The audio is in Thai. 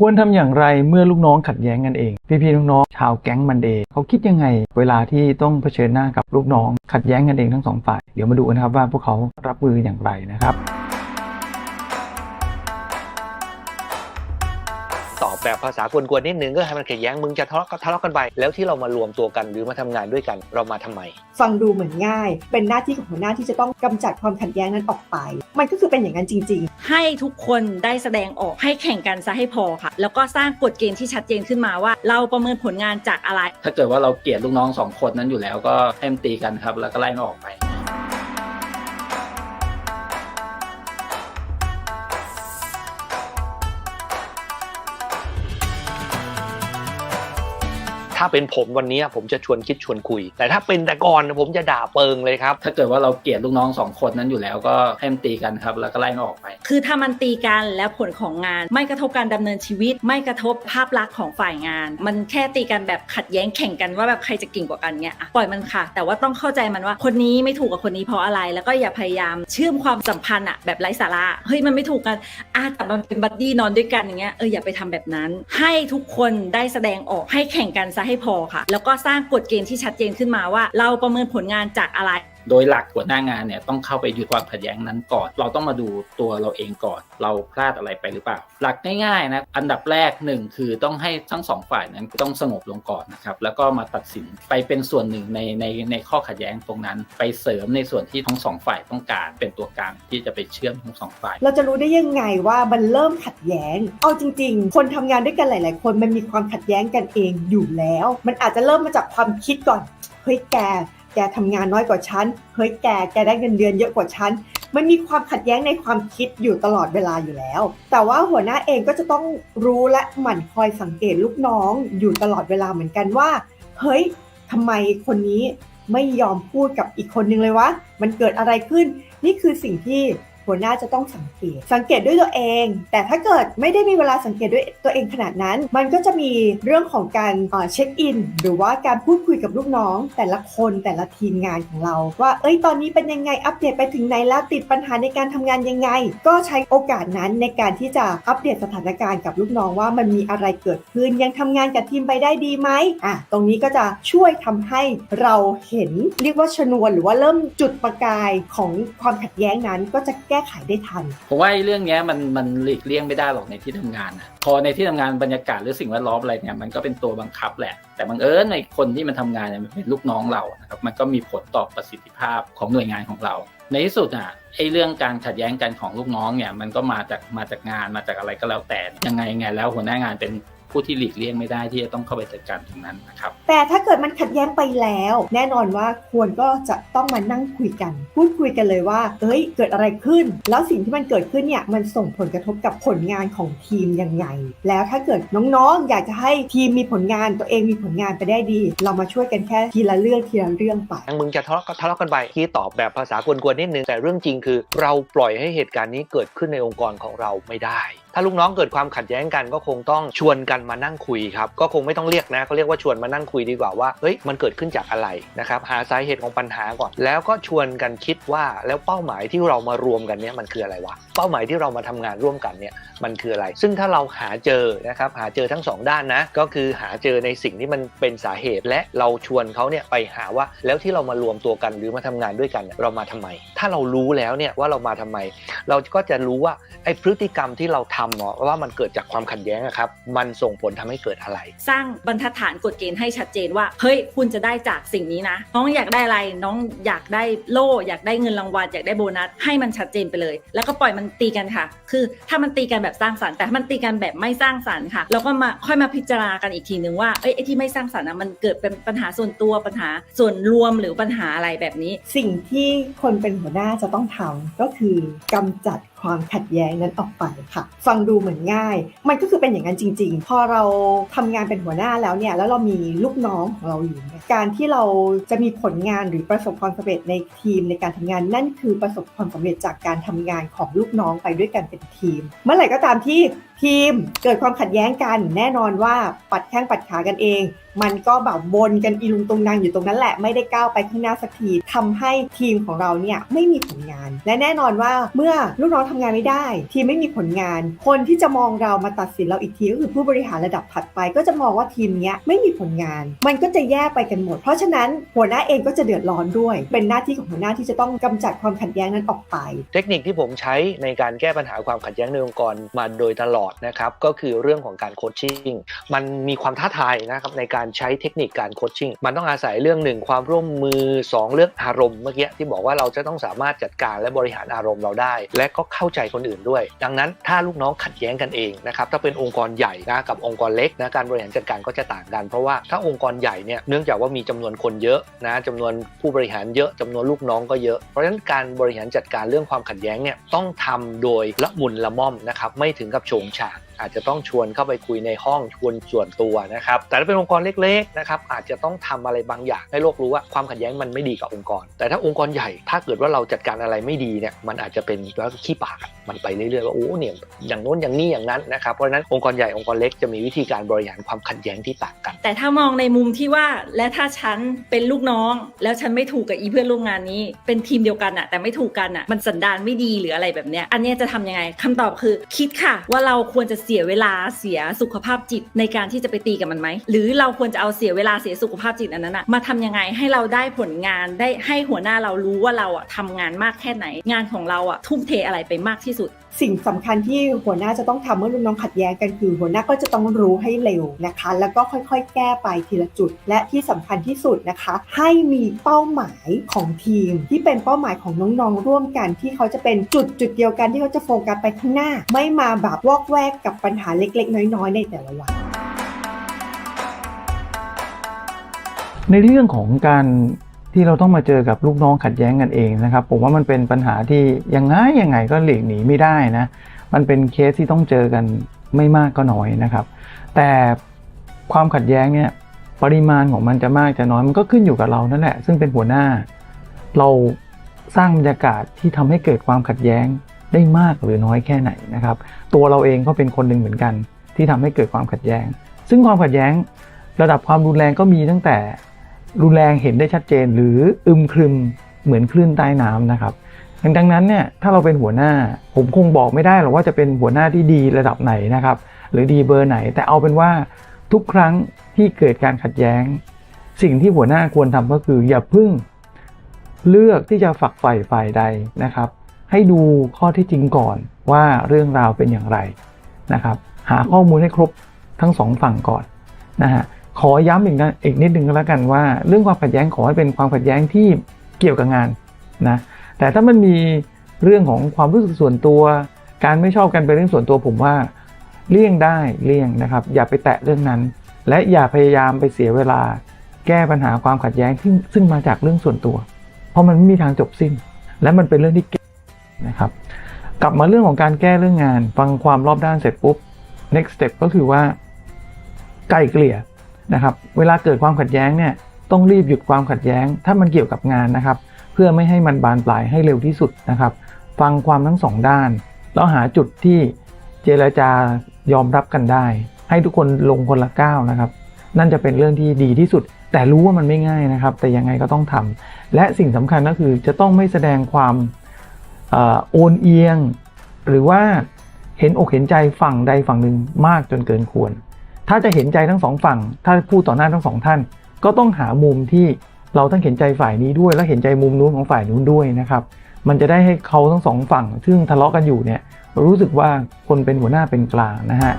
ควรทำอย่างไรเมื่อลูกน้องขัดแย้งกันเอง พี่ๆน้องๆชาวแก๊งมันเดย์เขาคิดยังไง เวลาที่ต้องเผชิญหน้ากับลูกน้องขัดแย้งกันเองทั้งสองฝ่าย เดี๋ยวมาดูกันนะครับว่าพวกเขารับมืออย่างไรนะครับ แบบภาษากวนๆนิดนึงก็ให้มันขัดแย้งมึงจะทะเลาะก็ทะเลาะกันไป แล้วที่เรามารวมตัวกันหรือมาทำงานด้วยกันเรามาทำไม ฟังดูเหมือนง่าย เป็นหน้าที่ของหัวหน้าที่จะต้องกำจัดความขัดแย้งนั้นออกไป มันก็คือเป็นอย่างนั้นจริงให้ทุกคนได้แสดงออกให้แข่งกันซะให้พอค่ะ แล้วก็สร้างกฎเกณฑ์ที่ชัดเจนขึ้นมาว่า เราประเมินผลงานจากอะไร ถ้าเกิดว่าเราเกลียดลูกน้องสองคนนั้นอยู่แล้วก็ให้มันตีกันครับ แล้วก็ไล่มันออกไป ถ้าเป็นผมวันนี้ผมจะชวนคิดชวนคุย แต่ถ้าเป็นแต่ก่อนผมจะด่าเปิงเลยครับ ถ้าเกิดว่าเราเกลียดลูกน้องสองคนนั้นอยู่แล้วก็ให้มันตีกันครับแล้วก็ไล่มันออกไป คือถ้ามันตีกันแล้วผลของงาน ไม่กระทบการดำเนินชีวิต ไม่กระทบภาพลักษณ์ของฝ่ายงาน มันแค่ตีกันแบบขัดแย้งแข่งกันว่าแบบใครจะเก่งกว่ากันเงี้ยอะปล่อยมันค่ะ แต่ว่าต้องเข้าใจมันว่าคนนี้ไม่ถูกกับคนนี้เพราะอะไร แล้วก็อย่าพยายามเชื่อมความสัมพันธ์อะแบบไร้สาระเฮ้ยมันไม่ถูกกันอะแต่มันเป็นบัดดี้นอนด้วยกันอย่างเงี้ยเอออย่าไปทำแบบนั้น ให้ทุกคนได้แสดงออกให้แข่งกันซะให้พอค่ะ แล้วก็สร้างกฎเกณฑ์ที่ชัดเจนขึ้นมาว่า เราประเมินผลงานจากอะไร โดยหลักหัวหน้างานเนี่ยต้องเข้าไปหยุดความขัดแย้งนั้นก่อน เราต้องมาดูตัวเราเองก่อน เราพลาดอะไรไปหรือเปล่า หลักง่ายๆนะอันดับแรกหนึ่งคือต้องให้ทั้งสองฝ่ายนั้นต้องสงบลงก่อนนะครับแล้วก็มาตัดสินไปเป็นส่วนหนึ่งในในในข้อขัดแย้งตรงนั้น ไปเสริมในส่วนที่ทั้งสองฝ่ายต้องการเป็นตัวกลางที่จะไปเชื่อมทั้งสองฝ่าย เราจะรู้ได้ยังไงว่ามันเริ่มขัดแย้ง เอาจริง ๆ คนทำงานด้วยกันหลาย ๆ คนมันมีความขัดแย้งกันเองอยู่แล้ว มันอาจจะเริ่มมาจากความคิดก่อนเฮ้ยแก แกทำงานน้อยกว่าฉัน เฮ้ยแก แกได้เงินเดือนเยอะกว่าฉัน มันมีความขัดแย้งในความคิดอยู่ตลอดเวลาอยู่แล้ว แต่ว่าหัวหน้าเองก็จะต้องรู้และหมั่นคอยสังเกตลูกน้องอยู่ตลอดเวลาเหมือนกันว่า เฮ้ยทำไมคนนี้ไม่ยอมพูดกับอีกคนนึงเลยวะ มันเกิดอะไรขึ้น นี่คือสิ่งที่ หัวหน้าจะต้องสังเกต สังเกตด้วยตัวเอง แต่ถ้าเกิดไม่ได้มีเวลาสังเกตด้วยตัวเองขนาดนั้น มันก็จะมีเรื่องของการเช็คอิน หรือว่าการพูดคุยกับลูกน้อง แต่ละคนแต่ละทีมงานของเรา ว่าเอ้ยตอนนี้เป็นยังไงอัปเดตไปถึงไหนแล้วติดปัญหาในการทำงานยังไง ก็ใช้โอกาสนั้นในการที่จะอัปเดตสถานการณ์กับลูกน้องว่ามันมีอะไรเกิดขึ้นยังทำงานกับทีมไปได้ดีไหมอะตรงนี้ก็จะช่วยทำให้เราเห็นเรียกว่าชนวนหรือว่าเริ่มจุดประกายของความขัดแย้งนั้นก็จะแก้ไขได้ทัน ผมว่าเรื่องนี้มันมันหลีกเลี่ยงไม่ได้หรอกในที่ทำงานนะพอในที่ทำงานบรรยากาศหรือสิ่งแวดล้อมอะไรเนี่ยมันก็เป็นตัวบังคับแหละ แต่บังเอิญในคนที่มันทำงานเนี่ยมันเป็นลูกน้องเรานะครับมันก็มีผลต่อประสิทธิภาพของหน่วยงานของเรา ในที่สุดอะไอ้เรื่องการขัดแย้งกันของลูกน้องเนี่ยมันก็มาจากมาจากงานมาจากอะไรก็แล้วแต่ยังไงยังไงแล้วหัวหน้างานเป็น ผู้ที่หลีกเลี่ยงไม่ได้ที่จะต้องเข้าไปจัดการตรงนั้นนะครับ แต่ถ้าเกิดมันขัดแย้งไปแล้ว แน่นอนว่าควรก็จะต้องมานั่งคุยกัน พูดคุยกันเลยว่า เอ้ย เกิดอะไรขึ้น แล้วสิ่งที่มันเกิดขึ้นเนี่ย มันส่งผลกระทบกับผลงานของทีมยังไง แล้วถ้าเกิดน้องๆ อยากจะให้ทีมมีผลงานตัวเองมีผลงานไปได้ดี เรามาช่วยกันแค่ทีละเรื่องทีละเรื่องไปมึงจะทะเลาะก็ทะเลาะกันไปที่ตอบแบบภาษากวนๆนิดนึงแต่เรื่องจริงคือ เราปล่อยให้เหตุการณ์นี้เกิดขึ้นในองค์กรของเราไม่ได้ ถ้าลูกน้องเกิดความขัดแย้งกันก็คงต้องชวนกันมานั่งคุยครับก็คงไม่ต้องเรียกนะเขาเรียกว่าชวนมานั่งคุยดีกว่าว่าเฮ้ยมันเกิดขึ้นจากอะไรนะครับหาสาเหตุของปัญหาก่อน แล้วก็ชวนกันคิดว่าแล้วเป้าหมายที่เรามารวมกันเนี่ยมันคืออะไรวะเป้าหมายที่เรามาทำงานร่วมกันเนี่ยมันคืออะไร ซึ่งถ้าเราหาเจอนะครับหาเจอทั้งสองด้านนะก็คือหาเจอในสิ่งที่มันเป็นสาเหตุ และเราชวนเขาเนี่ยไปหาว่าแล้วที่เรามารวมตัวกันหรือมาทำงานด้วยกันเนี่ยเรามาทำไม ถ้าเรารู้แล้วเนี่ยว่าเรามาทำไม เราก็จะรู้ว่าไอ้พฤติกรรมที่เราทำเนาะว่ามันเกิดจากความขัดแย้งอะครับ มันส่งผลทำให้เกิดอะไร สร้างบรรทัดฐานกฎเกณฑ์ให้ชัดเจนว่า เฮ้ย คุณจะได้จากสิ่งนี้นะ น้องอยากได้อะไร น้องอยากได้โล่ อยากได้เงินรางวัล อยากได้โบนัส ให้มันชัดเจนไปเลย แล้วก็ปล่อยมันตีกันค่ะ คือถ้ามันตีกันแบบสร้างสรรค์ แต่ถ้ามันตีกันแบบไม่สร้างสรรค์ค่ะ เราก็มาค่อยมาพิจารณากันอีกทีนึงว่า เอ้ย ไอ้ที่ไม่สร้างสรรค์นะมันเกิดเป็นปัญหาส่วนตัว ปัญหาส่วนรวมหรือปัญหาอะไรแบบนี้ สิ่งที่คนเป็นหัวหน้าจะต้องทำก็คือกำจัด ความขัดแย้งนั้นออกไปค่ะ ฟังดูเหมือนง่าย มันก็คือเป็นอย่างนั้นจริง ๆ พอเราทำงานเป็นหัวหน้าแล้วเนี่ยแล้วเรามีลูกน้องของเราอยู่เนี่ยการที่เราจะมีผลงานหรือประสบความสำเร็จในทีมในการทำงานนั่นคือประสบความสำเร็จจากการทำงานของลูกน้องไปด้วยกันเป็นทีม เมื่อไหร่ก็ตามที่ทีมเกิดความขัดแย้งกันแน่นอนว่าปัดแข้งปัดขากันเอง มันก็แบบวนกันอีลุงตรงนางอยู่ตรงนั้นแหละไม่ได้ก้าวไปข้างหน้าสักทีทำให้ทีมของเราเนี่ยไม่มีผลงาน และแน่นอนว่าเมื่อลูกน้องทำงานไม่ได้ ทีมไม่มีผลงาน คนที่จะมองเรามาตัดสินเราอีกทีก็คือผู้บริหารระดับถัดไป ก็จะมองว่าทีมเนี้ยไม่มีผลงาน มันก็จะแยกไปกันหมด เพราะฉะนั้นหัวหน้าเองก็จะเดือดร้อนด้วย เป็นหน้าที่ของหัวหน้าที่จะต้องกำจัดความขัดแย้งนั้นออกไป เทคนิคที่ผมใช้ในการแก้ปัญหาความขัดแย้งในองค์กรมาโดยตลอดนะครับก็คือเรื่องของการโคชชิ่งมันมีความท้าทายนะครับในการใช้เทคนิคการโคชชิ่งมันต้องอาศัยเรื่องหนึ่งความร่วมมือ 2 เรื่องอารมณ์เมื่อกี้ที่บอกว่าเราจะต้องสามารถจัดการและบริหารอารมณ์เราได้ และก็เข้าใจคนอื่นด้วย ดังนั้นถ้าลูกน้องขัดแย้งกันเองนะครับถ้าเป็นองค์กรใหญ่นะกับองค์กรเล็กนะการบริหารจัดการก็จะต่างกัน เพราะว่าถ้าองค์กรใหญ่เนี่ยเนื่องจากว่ามีจำนวนคนเยอะนะจำนวนผู้บริหารเยอะจำนวนลูกน้องก็เยอะ เพราะฉะนั้นการบริหารจัดการเรื่องความขัดแย้งเนี่ยต้องทำโดยละมุนละม่อมนะครับไม่ถึงกับโฉงฉาง อาจจะต้องชวนเข้าไปคุยในห้องชวนส่วนตัวนะครับ แต่ถ้าเป็นองค์กรเล็กๆนะครับอาจจะต้องทำอะไรบางอย่างให้โลกรู้ว่าความขัดแย้งมันไม่ดีกับองค์กร แต่ถ้าองค์กรใหญ่ถ้าเกิดว่าเราจัดการอะไรไม่ดีเนี่ยมันอาจจะเป็นแล้วขี้ปากมันไปเรื่อยๆว่าโอ้เนี่ยอย่างโน้นอย่างนี้อย่างนั้นนะครับเพราะฉะนั้นองค์กรใหญ่องค์กรเล็กจะมีวิธีการบริหารความขัดแย้งที่ต่างกัน แต่ถ้ามองในมุมที่ว่าและถ้าฉันเป็นลูกน้อง แล้วฉันไม่ถูกกับอีเพื่อนร่วมงานนี้ เป็นทีมเดียวกันอะแต่ไม่ถูกกันอะมันสันดานไม่ดีหรืออะไรแบบเนี้ยอันนี้จะทำยังไงคำตอบคือคิดค่ะว่าเราควรจะเสียเวลาเสียสุขภาพจิตในการที่จะไปตีกับมันไหม หรือเราควรจะเอาเสียเวลาเสียสุขภาพจิตอันนั้นอะมาทำยังไงให้เราได้ผลงานได้ให้หัวหน้าเรารู้ว่าเราอะทำงานมากแค่ไหน งานของเราอะทุ่มเทอะไรไปมากที่สุดสิ่งสำคัญที่หัวหน้าจะต้องทำเมื่อลูกน้องขัดแย้งกันคือ หัวหน้าก็จะต้องรู้ให้เร็วนะคะ แล้วก็ค่อยๆ แก้ไปทีละจุด และที่สำคัญที่สุดนะคะ ให้มีเป้าหมายของทีม ที่เป็นเป้าหมายของน้องๆร่วมกัน ที่เขาจะเป็นจุดจุดเดียวกันที่เขาจะโฟกัสไปข้างหน้า ไม่มาแบบวอกแวกกับปัญหาเล็กๆ น้อยๆ ในแต่ละวัน ในเรื่องของการที่เราต้องมาเจอกับลูกน้องขัดแย้งกันเองนะครับ ผมว่ามันเป็นปัญหาที่ยังไงยังไงก็หลีกหนีไม่ได้นะ มันเป็นเคสที่ต้องเจอกันไม่มากก็น้อยนะครับ แต่ความขัดแย้งเนี่ยปริมาณของมันจะมากจะน้อยมันก็ขึ้นอยู่กับเรานั่นแหละ ซึ่งเป็นหัวหน้า เราสร้างบรรยากาศที่ทำให้เกิดความขัดแย้ง ได้มากหรือน้อยแค่ไหนนะครับ ตัวเราเองก็เป็นคนหนึ่งเหมือนกัน ที่ทำให้เกิดความขัดแย้ง ซึ่งความขัดแย้ง ระดับความรุนแรงก็มีตั้งแต่รุนแรงเห็นได้ชัดเจน หรืออึมครึมเหมือนคลื่นใต้น้ำนะครับดังนั้นเนี่ยถ้าเราเป็นหัวหน้าผมคงบอกไม่ได้หรอกว่าจะเป็นหัวหน้าที่ดีระดับไหนนะครับหรือดีเบอร์ไหน แต่เอาเป็นว่าทุกครั้งที่เกิดการขัดแย้ง สิ่งที่หัวหน้าควรทำก็คืออย่าพึ่งเลือกที่จะฝักใฝ่ฝ่ายใดนะครับ ให้ดูข้อที่จริงก่อนว่าเรื่องราวเป็นอย่างไรนะครับหาข้อมูลให้ครบทั้งสองฝั่งก่อนนะฮะขอย้ำอีกนะอีกนิดนึงก็แล้วกันว่า เรื่องความขัดแย้งขอให้เป็นความขัดแย้งที่เกี่ยวกับงานนะแต่ถ้ามันมีเรื่องของความรู้สึกส่วนตัว การไม่ชอบกันเป็นเรื่องส่วนตัวผมว่าเลี่ยงได้เลี่ยงนะครับ อย่าไปแตะเรื่องนั้น และอย่าพยายามไปเสียเวลา แก้ปัญหาความขัดแย้งที่ซึ่งมาจากเรื่องส่วนตัว เพราะมันไม่มีทางจบสิ้น และมันเป็นเรื่องที่ นะครับ กลับมาเรื่องของการแก้เรื่องงาน ฟังความรอบด้านเสร็จปุ๊บ next step ก็คือว่าไกลเกลี่ยนะครับ เวลาเกิดความขัดแย้งเนี่ยต้องรีบหยุดความขัดแย้ง ถ้ามันเกี่ยวกับงานนะครับ เพื่อไม่ให้มันบานปลายให้เร็วที่สุดนะครับ ฟังความทั้งสองด้าน แล้วหาจุดที่เจรจายอมรับกันได้ ให้ทุกคนลงคนละก้าวนะครับ นั่นจะเป็นเรื่องที่ดีที่สุด แต่รู้ว่ามันไม่ง่ายนะครับ แต่ยังไงก็ต้องทำและสิ่งสำคัญก็คือจะต้องไม่แสดงความ โอนเอียง หรือว่าเห็นอกเห็นใจฝั่งใดฝั่งหนึ่งมากจนเกินควร ถ้าจะเห็นใจทั้งสองฝั่ง ถ้าพูดต่อหน้าทั้งสองท่าน ก็ต้องหามุมที่เราทั้งเห็นใจฝ่ายนี้ด้วย และเห็นใจมุมนู้นของฝ่ายนู้นด้วยนะครับ มันจะได้ให้เขาทั้งสองฝั่ง ซึ่งทะเลาะกันอยู่เนี่ยรู้สึกว่าคนเป็นหัวหน้าเป็นกลางนะฮะ